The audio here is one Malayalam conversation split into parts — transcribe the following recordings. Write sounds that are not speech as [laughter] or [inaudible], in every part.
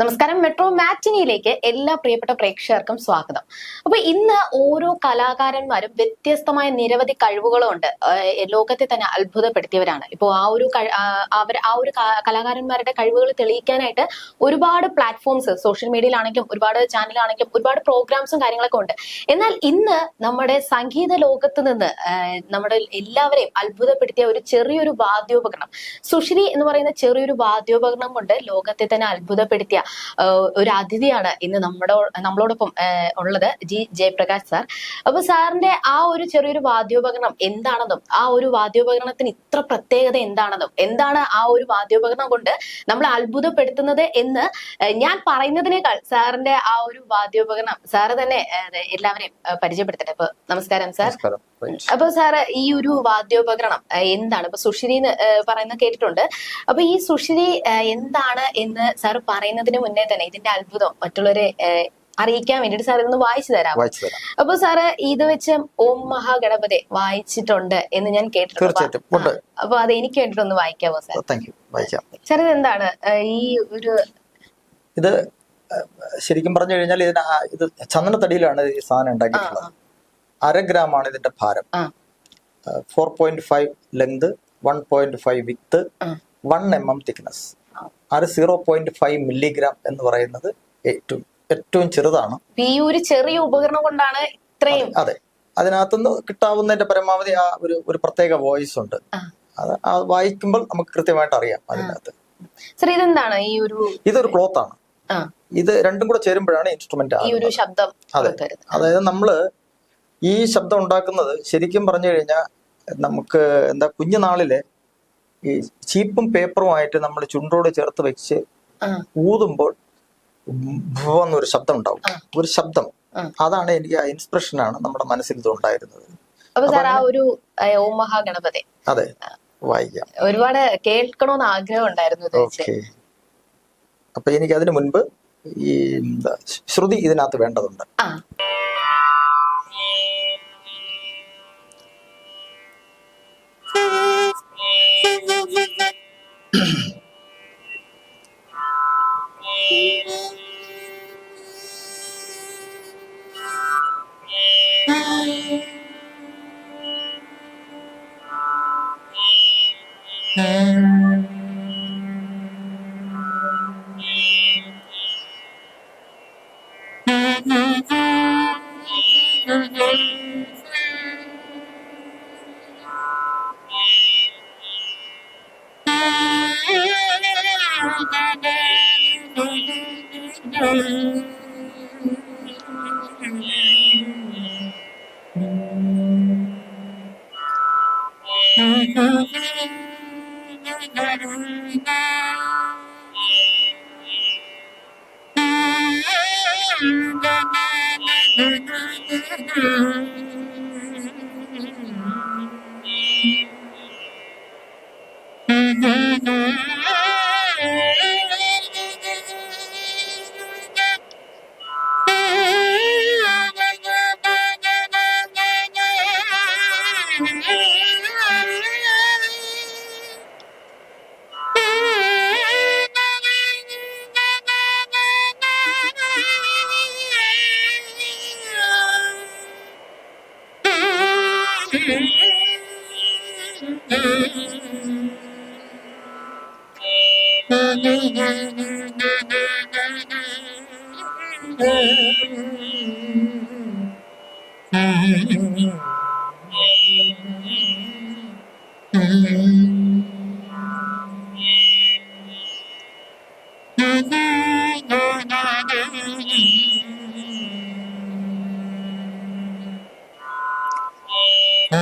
നമസ്കാരം. മെട്രോ മാറ്റിനിയിലേക്ക് എല്ലാ പ്രിയപ്പെട്ട പ്രേക്ഷകർക്കും സ്വാഗതം. അപ്പൊ ഇന്ന് ഓരോ കലാകാരന്മാരും വ്യത്യസ്തമായ നിരവധി കഴിവുകളുണ്ട്. ലോകത്തെ തന്നെ അത്ഭുതപ്പെടുത്തിയവരാണ്. ഇപ്പോ ആ ഒരു അവർ ആ ഒരു കലാകാരന്മാരുടെ കഴിവുകൾ തെളിയിക്കാനായിട്ട് ഒരുപാട് പ്ലാറ്റ്ഫോംസ് സോഷ്യൽ മീഡിയയിലാണെങ്കിലും ഒരുപാട് ചാനലാണെങ്കിലും ഒരുപാട് പ്രോഗ്രാംസും കാര്യങ്ങളൊക്കെ ഉണ്ട്. എന്നാൽ ഇന്ന് നമ്മുടെ സംഗീത ലോകത്ത് നിന്ന് നമ്മുടെ എല്ലാവരെയും അത്ഭുതപ്പെടുത്തിയ ഒരു ചെറിയൊരു വാദ്യോപകരണം. സുശ്രീ എന്ന് പറയുന്ന ചെറിയൊരു വാദ്യോപകരണം കൊണ്ട് ലോകത്തെ തന്നെ അത്ഭുതപ്പെടുത്തിയ ഒരു അതിഥിയാണ് ഇന്ന് നമ്മുടെ നമ്മളോടൊപ്പം ഉള്ളത് ജി ജയപ്രകാശ് സാർ. അപ്പൊ സാറിന്റെ ആ ഒരു ചെറിയൊരു വാദ്യോപകരണം എന്താണെന്നും ആ ഒരു വാദ്യോപകരണത്തിന് ഇത്ര പ്രത്യേകത എന്താണെന്നും എന്താണ് ആ ഒരു വാദ്യോപകരണം കൊണ്ട് നമ്മൾ അത്ഭുതപ്പെടുത്തുന്നത് എന്ന് ഞാൻ പറയുന്നതിനേക്കാൾ സാറിന്റെ ആ ഒരു വാദ്യോപകരണം സാറ് തന്നെ എല്ലാവരെയും പരിചയപ്പെടുത്തട്ടെ. അപ്പൊ നമസ്കാരം സാർ. അപ്പൊ സാറ് ഈ ഒരു വാദ്യോപകരണം എന്താണ്? ഇപ്പൊ സുഷിരി എന്ന് പറയുന്നത് പറയുന്ന കേട്ടിട്ടുണ്ട്. അപ്പൊ ഈ സുഷിരി എന്താണ് എന്ന് സാർ പറയുന്നതിന് മുന്നേ തന്നെ ഇതിന്റെ അത്ഭുതം മറ്റുള്ളവരെ അറിയിക്കാൻ വേണ്ടിട്ട് സാർ ഇതൊന്ന് വായിച്ചു തരാം. അപ്പൊ സാറ് ഇത് വെച്ച് ഓം മഹാഗണപതി വായിച്ചിട്ടുണ്ട് എന്ന് ഞാൻ കേട്ടിട്ടുണ്ട്. അപ്പൊ- അത് എനിക്ക് വേണ്ടിട്ട് ഒന്ന് വായിക്കാമോ സാർ സാർ ഇത് എന്താണ് ഈ ഒരു ഇത് ശരിക്കും പറഞ്ഞു കഴിഞ്ഞാൽ ഇതിന് ഇത് ചന്ദനത്തടിയിലാണ് ഈ സാധനം ഉണ്ടാക്കിയിട്ടുള്ളത്. അര ഗ്രാം ആണ് ഇതിന്റെ ഭാരം. Four point five length one point five width. One M M thickness അത് സീറോ പോയിന്റ് ഫൈവ് മില്ലിഗ്രാം എന്ന് പറയുന്നത് ഏറ്റവും ഏറ്റവും ചെറുതാണ്. ഈ ഒരു ചെറിയ ഉപകരണം കൊണ്ടാണ് ഇത്രയും. അതെ അതിനകത്തുനിന്ന് കിട്ടാവുന്നതിന്റെ പരമാവധി ആ ഒരു ഒരു പ്രത്യേക വോയിസ് ഉണ്ട്. അത് ആ വായിക്കുമ്പോൾ നമുക്ക് കൃത്യമായിട്ട് അറിയാം അതിനകത്ത്. സാർ ഇതെന്താണ് ഈ ഒരു ഇതൊരു ക്ലോത്ത് ആണ്. ആ. ഇത് രണ്ടും കൂടെ ചേരുമ്പോഴാണ് ഇൻസ്ട്രുമെന്റ് ഈ ഒരു ശബ്ദം അതെ. അതായത് നമ്മൾ ഈ ശബ്ദം ഉണ്ടാക്കുന്നത് ശരിക്കും പറഞ്ഞു കഴിഞ്ഞാൽ നമുക്ക് എന്താ കുഞ്ഞുനാളിലെ ഈ ചീപ്പും പേപ്പറുമായിട്ട് നമ്മൾ ചുണ്ടോട് ചേർത്ത് വെച്ച് ഊതുമ്പോൾ എന്നൊരു ശബ്ദം ഉണ്ടാവും ഒരു ശബ്ദം. അതാണ് എനിക്ക് ആ ഇൻസ്പിറേഷനാണ് നമ്മുടെ മനസ്സിൽ ഇത് ഉണ്ടായിരുന്നത് അപ്പൊ സാർ ആ ഒരു ആ, ഓം മഹാഗണപതി അതെ. വായിക്കാം. ഒരുപാട് കേൾക്കണമെന്ന് ആഗ്രഹം ഉണ്ടായിരുന്നു അപ്പൊ എനിക്ക് അതിനു മുൻപ് ഈ ശ്രുതി ഇതിനകത്ത് വേണ്ടതുണ്ട്. えっ? Um, ആ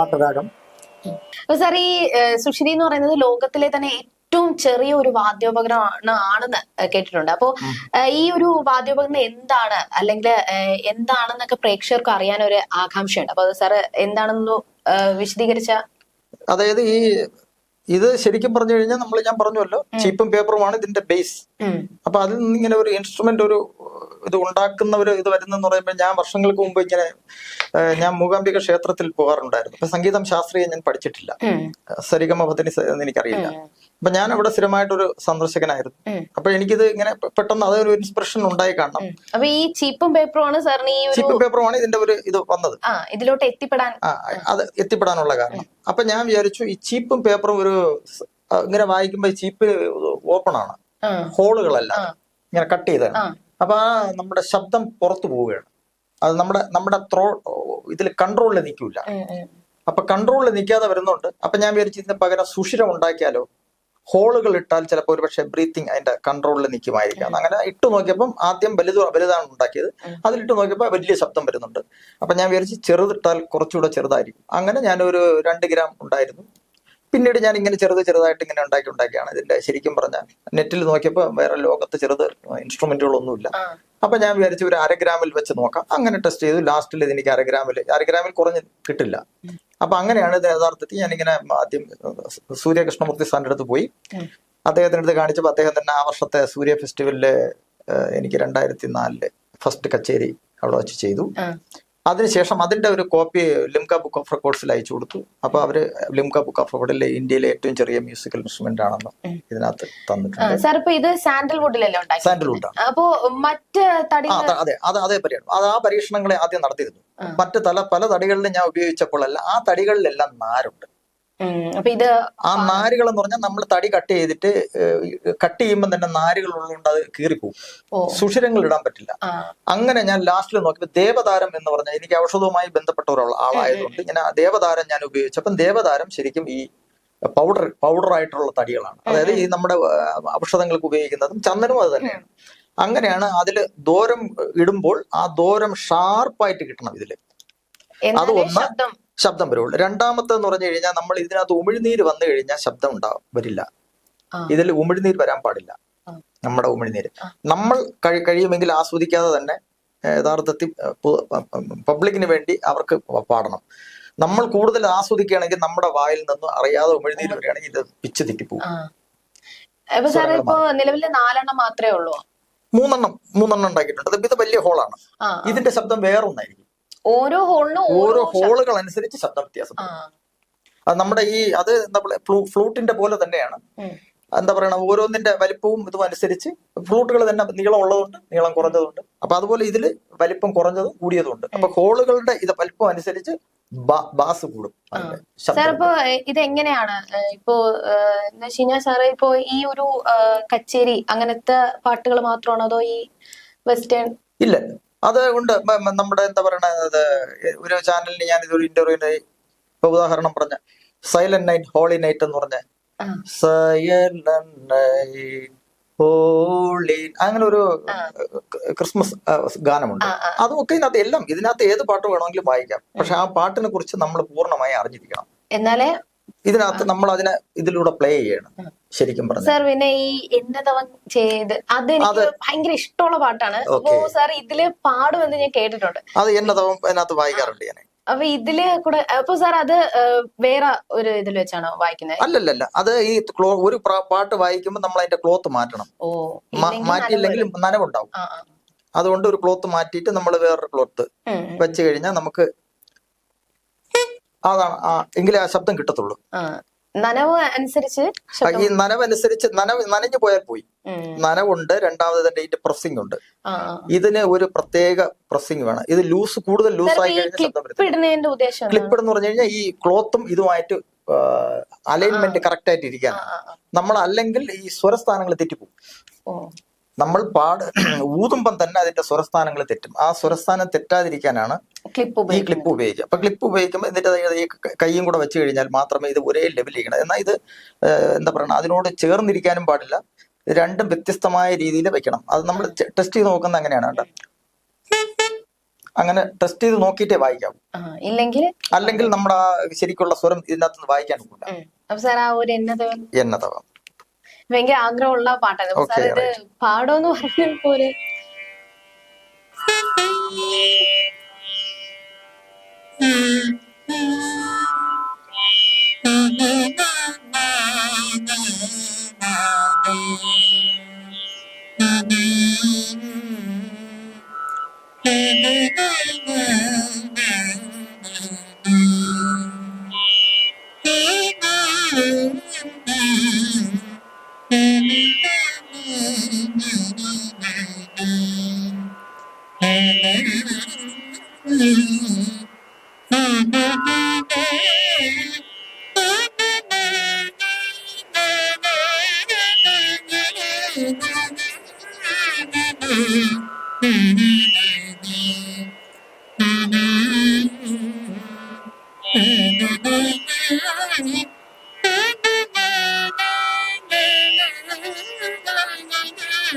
നാട്ടുരാഗം സാർ ഈ സുഷിരി എന്ന് പറയുന്നത് ലോകത്തിലെ തന്നെ ഏറ്റവും ചെറിയ ഒരു വാദ്യോപകരണം ആണെന്ന് കേട്ടിട്ടുണ്ട്. അപ്പോ ഈ ഒരു വാദ്യോപകരണം എന്താണ്? അല്ലെങ്കിൽ എന്താണെന്നൊക്കെ പ്രേക്ഷകർക്ക് അറിയാൻ ഒരു ആകാംക്ഷയുണ്ട്. അപ്പൊ അത് സാർ എന്താണെന്ന് വിശദീകരിച്ച? അതായത് ഈ ഇത് ശരിക്കും പറഞ്ഞു കഴിഞ്ഞാൽ നമ്മൾ ഞാൻ പറഞ്ഞല്ലോ ചീപ്പും പേപ്പറുമാണ് ഇതിന്റെ ബേസ് അപ്പൊ അതിൽ നിന്ന് ഇങ്ങനെ ഒരു ഇൻസ്ട്രുമെന്റ് ഒരു ഇത് ഉണ്ടാക്കുന്ന ഒരു ഇത് വരുന്നെന്ന് പറയുമ്പോൾ ഞാൻ വർഷങ്ങൾക്ക് മുമ്പ് ഇങ്ങനെ ഞാൻ മൂകാംബിക ക്ഷേത്രത്തിൽ പോകാറുണ്ടായിരുന്നു. അപ്പൊ സംഗീതം ശാസ്ത്രീയം ഞാൻ പഠിച്ചിട്ടില്ല. സരിഗമ പദ്ധതി എന്ന് എനിക്കറിയില്ല. അപ്പൊ ഞാൻ അവിടെ സ്ഥിരമായിട്ടൊരു സന്ദർശകനായിരുന്നു. അപ്പൊ എനിക്കിത് ഇങ്ങനെ പെട്ടെന്ന് അതൊരു ഇൻസ്പിറേഷൻ ഉണ്ടായി കാണണം. അപ്പൊ ഈ ചീപ്പും പേപ്പറും ആണ് സാറിന് ഈ ചീപ്പും പേപ്പറുമാണ് ഇതിന്റെ ഒരു ഇത് വന്നത്. ഇതിലോട്ട് എത്തിപ്പെടാൻ അത് എത്തിപ്പെടാനുള്ള കാരണം. അപ്പൊ ഞാൻ വിചാരിച്ചു ഈ ചീപ്പും പേപ്പറും ഒരു ഇങ്ങനെ വായിക്കുമ്പോ ചീപ്പ് ഓപ്പൺ ആണ് ഹോളുകളല്ല. ഇങ്ങനെ കട്ട് ചെയ്താണ് ആ. അപ്പൊ ആ നമ്മുടെ ശബ്ദം പുറത്തു പോവുകയാണ്. അത് നമ്മുടെ നമ്മുടെ ത്രോ ഇതിൽ കൺട്രോളിൽ നിൽക്കൂല ഉം, ഉം. അപ്പൊ കൺട്രോളിൽ നിൽക്കാതെ വരുന്നുണ്ട്. അപ്പൊ ഞാൻ വിചാരിച്ചു ഇതിന് പകരം സുഷിരം ഉണ്ടാക്കിയാലോ? ഹോളുകൾ ഇട്ടാൽ ചിലപ്പോൾ ഒരു പക്ഷേ ബ്രീത്തിങ് അതിന്റെ കൺട്രോളിൽ നിൽക്കുമായിരിക്കാം. അങ്ങനെ ഇട്ട് നോക്കിയപ്പം ആദ്യം വലുത് വലുതാണ് ഉണ്ടാക്കിയത്. അതിലിട്ട് നോക്കിയപ്പോൾ വലിയ ശബ്ദം വരുന്നുണ്ട്. അപ്പൊ ഞാൻ വിചാരിച്ചു ചെറുതിട്ടാൽ കുറച്ചുകൂടെ ചെറുതായിരിക്കും. അങ്ങനെ ഞാനൊരു രണ്ട് ഗ്രാം ഉണ്ടായിരുന്നു. പിന്നീട് ഞാൻ ഇങ്ങനെ ചെറുത് ചെറുതായിട്ട് ഇങ്ങനെ ഉണ്ടാക്കി ഉണ്ടാക്കിയാണ് ഇതിന്റെ ശരിക്കും പറഞ്ഞാൽ നെറ്റിൽ നോക്കിയപ്പോൾ വേറെ ലോകത്ത് ചെറുത് ഇൻസ്ട്രുമെന്റുകളൊന്നുമില്ല. അപ്പൊ ഞാൻ വിചാരിച്ചു ഒരു അരഗ്രാമിൽ വെച്ച് നോക്കാം. അങ്ങനെ ടെസ്റ്റ് ചെയ്തു. ലാസ്റ്റിൽ ഇത് എനിക്ക് അരഗ്രാമിൽ അരഗ്രാമിൽ അര ഗ്രാമിൽ കുറഞ്ഞ് കിട്ടില്ല. അപ്പൊ അങ്ങനെയാണ് ഇത് യഥാർത്ഥത്തിൽ ഞാനിങ്ങനെ ആദ്യം സൂര്യകൃഷ്ണമൂർത്തി സാറിന്റെ അടുത്ത് പോയി. അദ്ദേഹത്തിന്റെ അടുത്ത് കാണിച്ചപ്പോൾ അദ്ദേഹം തന്നെ ആ വർഷത്തെ സൂര്യ ഫെസ്റ്റിവലിൽ എനിക്ക് രണ്ടായിരത്തി നാലിൽ ഫസ്റ്റ് കച്ചേരി അവിടെ വെച്ച് ചെയ്തു. അതിനുശേഷം അതിന്റെ ഒരു കോപ്പി ലിംക ബുക്ക് ഓഫ് റെക്കോർഡ്സിൽ അയച്ചു കൊടുത്തു. അപ്പോൾ അവർ ലിംക ബുക്ക് ഓഫ് റെക്കോർഡിലെ ഇന്ത്യയിലെ ഏറ്റവും ചെറിയ മ്യൂസിക്കൽ ഇൻസ്ട്രുമെന്റ് ആണെന്ന് ഇതിനകത്ത് തന്നിട്ടുണ്ട്. സാർ ഇപ്പോൾ ഇത് സാൻഡൽവുഡിലല്ലേ സാൻഡൽവുഡ് ആണ് അപ്പോ മറ്റ് അതെ അതെ അത് പരിപാടി. അത് ആ പരീക്ഷണങ്ങളെ ആദ്യം നടത്തിയിരുന്നു. മറ്റ് തല പല തടികളിലും ഞാൻ ഉപയോഗിച്ചപ്പോൾ ഉപയോഗിച്ചപ്പോഴല്ല ആ തടികളിലെല്ലാം നാരുണ്ട്. അപ്പൊ ഇത് ആ നാരുകൾ എന്ന് പറഞ്ഞാൽ നമ്മൾ തടി കട്ട് ചെയ്തിട്ട് കട്ട് ചെയ്യുമ്പോൾ തന്നെ നാരുകൾ ഉള്ളതുകൊണ്ട് അത് കീറിപ്പോവും. സുഷിരങ്ങൾ ഇടാൻ പറ്റില്ല. അങ്ങനെ ഞാൻ ലാസ്റ്റിൽ നോക്കിയപ്പോൾ ദേവതാരം എന്ന് പറഞ്ഞാൽ എനിക്ക് ഔഷധവുമായി ബന്ധപ്പെട്ട ഒരാൾ ആളായതുകൊണ്ട് ഞാൻ ദേവതാരം ഞാൻ ഉപയോഗിച്ചപ്പം ദേവതാരം ശരിക്കും ഈ പൗഡർ പൗഡർ ആയിട്ടുള്ള തടികളാണ്. അതായത് ഈ നമ്മുടെ ഔഷധങ്ങൾക്ക് ഉപയോഗിക്കുന്നതും ചന്ദനവും അത് തന്നെയാണ്. അങ്ങനെയാണ് അതിൽ ദൂരം ഇടുമ്പോൾ ആ ദൂരം ഷാർപ്പായിട്ട് കിട്ടണം ഇതിൽ. അത് ഒന്ന് ശബ്ദം വരുള്ളൂ. രണ്ടാമത്തെ എന്ന് പറഞ്ഞു കഴിഞ്ഞാൽ നമ്മൾ ഇതിനകത്ത് ഉമിഴ്നീര് വന്നു കഴിഞ്ഞാൽ ശബ്ദം ഉണ്ടാവും വരില്ല. ഇതിൽ ഉമിഴ്നീര് വരാൻ പാടില്ല. നമ്മുടെ ഉമിഴ്നീര്. നമ്മൾ കഴി- കഴിയുമെങ്കിൽ ആസ്വദിക്കാതെ തന്നെ യഥാർത്ഥത്തിൽ പബ്ലിക്കിന് വേണ്ടി അവർക്ക് പാടണം. നമ്മൾ കൂടുതൽ ആസ്വദിക്കുകയാണെങ്കിൽ നമ്മുടെ വായിൽ നിന്ന് അറിയാതെ ഉമിഴ്നീര് വരികയാണെങ്കിൽ ഇത് പിച്ച് തെറ്റിപ്പോകും ഇപ്പൊ നിലവിൽ നാലെണ്ണം മാത്രമേ ഉള്ളൂ? മൂന്നെണ്ണം മൂന്നെണ്ണം ഉണ്ടാക്കിയിട്ടുണ്ട്. ഇത് വലിയ ഹോളാണ്. ഇതിന്റെ ശബ്ദം വേറൊന്നായിരിക്കും. ഓരോ ഹോളിനും ഓരോ ഹോളുകൾ അനുസരിച്ച് ശബ്ദ വ്യത്യാസം അത് നമ്മുടെ ഈ അത് നമ്മളെ ഫ്ലൂട്ടിന്റെ പോലെ തന്നെയാണ്. എന്താ പറയണ ഓരോന്നിന്റെ വലിപ്പവും ഇതും അനുസരിച്ച് ഫ്ലൂട്ടുകൾ തന്നെ നീളം ഉള്ളതുണ്ട് നീളം കുറഞ്ഞതുണ്ട്. അപ്പൊ അതുപോലെ ഇതിൽ വലിപ്പം കുറഞ്ഞതും കൂടിയതുണ്ട് അപ്പൊ ഹോളുകളുടെ ഇത് വലിപ്പം അനുസരിച്ച് ബാസ് കൂടും സാർ ഇപ്പോ ഇത് എങ്ങനെയാണ് ഇപ്പോ കഴിഞ്ഞാൽ സാറ് ഇപ്പോ ഈ ഒരു കച്ചേരി അങ്ങനത്തെ പാട്ടുകൾ മാത്രമാണോ അതോ ഈ വെസ്റ്റേൺ? ഇല്ല. അത് മ- നമ്മുടെ എന്താ പറയണത് ഒരു ചാനലിന് ഞാൻ ഇതൊരു ഇന്റർവ്യൂവിന് ഇപ്പൊ ഉദാഹരണം പറഞ്ഞ. സൈലന്റ് നൈറ്റ് ഹോളി നൈറ്റ് എന്ന് പറഞ്ഞ. സൈലന്റ് നൈറ്റ് ഹോളി അങ്ങനെ ഒരു ക്രിസ്മസ് ഗാനമുണ്ട്. അതൊക്കെ ഇതിനകത്ത് എല്ലാം ഇതിനകത്ത് ഏത് പാട്ട് വേണമെങ്കിലും വായിക്കാം. പക്ഷെ ആ പാട്ടിനെ കുറിച്ച് നമ്മൾ പൂർണമായി അറിഞ്ഞിരിക്കണം. എന്നാലേ ഇതിനകത്ത് നമ്മൾ അതിനെ ഇതിലൂടെ പ്ലേ ചെയ്യണം. ശരിക്കും പറഞ്ഞു. സാർ പിന്നെ ഈ എന്നതവൻ ചെയ്ത് അത് എനിക്ക് ഭയങ്കര ഇഷ്ടമുള്ള പാട്ടാണ്. അപ്പോ Okay. സാർ ഇതിൽ പാടുമെന്ന് ഞാൻ കേട്ടിട്ടുണ്ട്. അത് എന്നതവും അതിനകത്ത് വായിക്കാറുണ്ട് ഞാൻ അപ്പൊ ഇതിൽ കൂടെ അപ്പൊ സാർ അത് വേറെ ഒരു ഇതിൽ വെച്ചാണോ വായിക്കുന്നത് അല്ലല്ല അത് ഈ ക്ലോ ഒരു പാട്ട് വായിക്കുമ്പോൾ നമ്മൾ അതിന്റെ ക്ലോത്ത് മാറ്റണം. ഓ മാ- മാറ്റിയില്ലെങ്കിൽ നനവ് നനവുണ്ടാവും. അതുകൊണ്ട് ഒരു ക്ലോത്ത് മാറ്റിയിട്ട് നമ്മൾ വേറൊരു ക്ലോത്ത്. വെച്ച് കഴിഞ്ഞാൽ നമുക്ക് അതാണ് എങ്കിലേ ആ ശബ്ദം കിട്ടത്തുള്ളൂ. നനവ് അനുസരിച്ച് ഈ നനവ് ഈ നനവനുസരിച്ച് നനവ് നനഞ്ഞു പോയാൽ പോയി. നനവുണ്ട് രണ്ടാമത് തന്നെ ഇതിന്റെ പ്രസ്സിംഗ് ഉണ്ട്. ഇതിന് ഒരു പ്രത്യേക പ്രസ്സിംഗ് വേണം. ഇത് ലൂസ് കൂടുതൽ ലൂസ് ആയി കഴിഞ്ഞാൽ ക്ലിപ്പ് ഇടുന്നതിന്റെ ഉദ്ദേശം ക്ലിപ്പ് എന്ന് പറഞ്ഞു കഴിഞ്ഞാൽ ഈ ക്ലോത്തും ഇതുമായിട്ട് അലൈൻമെന്റ് കറക്റ്റ് ആയിട്ട് ഇരിക്കാൻ. നമ്മൾ അല്ലെങ്കിൽ ഈ സ്വരസ്ഥാനങ്ങൾ തെറ്റിപ്പോകും നമ്മൾ പാട് [clears throat] ഊതുമ്പം തന്നെ അതിന്റെ സ്വരസ്ഥാനങ്ങൾ തെറ്റും. ആ സ്വരസ്ഥാനം തെറ്റാതിരിക്കാനാണ് ക്ലിപ്പ് ഈ ക്ലിപ്പ് ഉപയോഗിക്കുക. അപ്പൊ ക്ലിപ്പ് ഉപയോഗിക്കുമ്പോൾ ഇതിന്റെ ഈ കൈയും കൂടെ വെച്ച് കഴിഞ്ഞാൽ മാത്രമേ ഇത് ഒരേ ലെവലിൽ ലെവലിരിക്കണം എന്നാൽ ഇത് എന്താ പറയുക അതിനോട് ചേർന്നിരിക്കാനും പാടില്ല. ഇത് രണ്ടും വ്യത്യസ്തമായ രീതിയിൽ വെക്കണം. അത് നമ്മൾ ടെസ്റ്റ് ചെയ്ത് നോക്കുന്ന അങ്ങനെയാണ് കേട്ടോ. അങ്ങനെ ടെസ്റ്റ് ചെയ്ത് നോക്കിയിട്ടേ വായിക്കാം. ഇല്ലെങ്കിൽ അല്ലെങ്കിൽ നമ്മുടെ ശരിക്കുള്ള സ്വരം ഇതിനകത്ത് നിന്ന് വായിക്കാൻ എന്നതാവാം ഭയങ്കര ആഗ്രഹമുള്ള പാട്ടാണ് പാടോന്ന് പറഞ്ഞ Okay, ഇത് പാടോന്ന്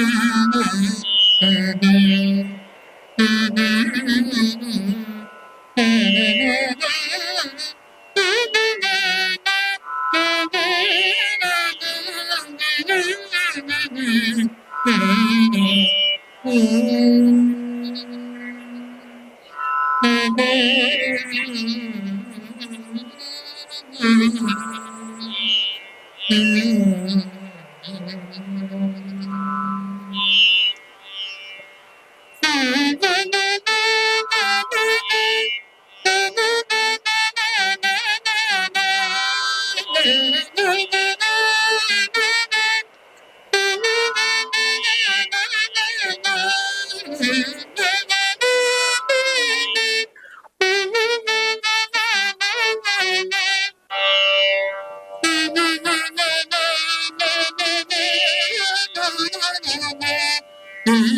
പറഞ്ഞപ്പോ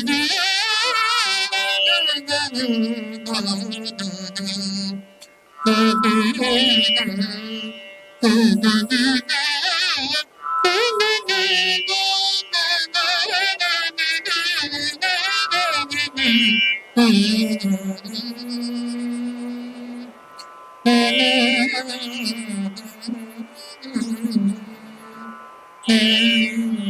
ഒരു You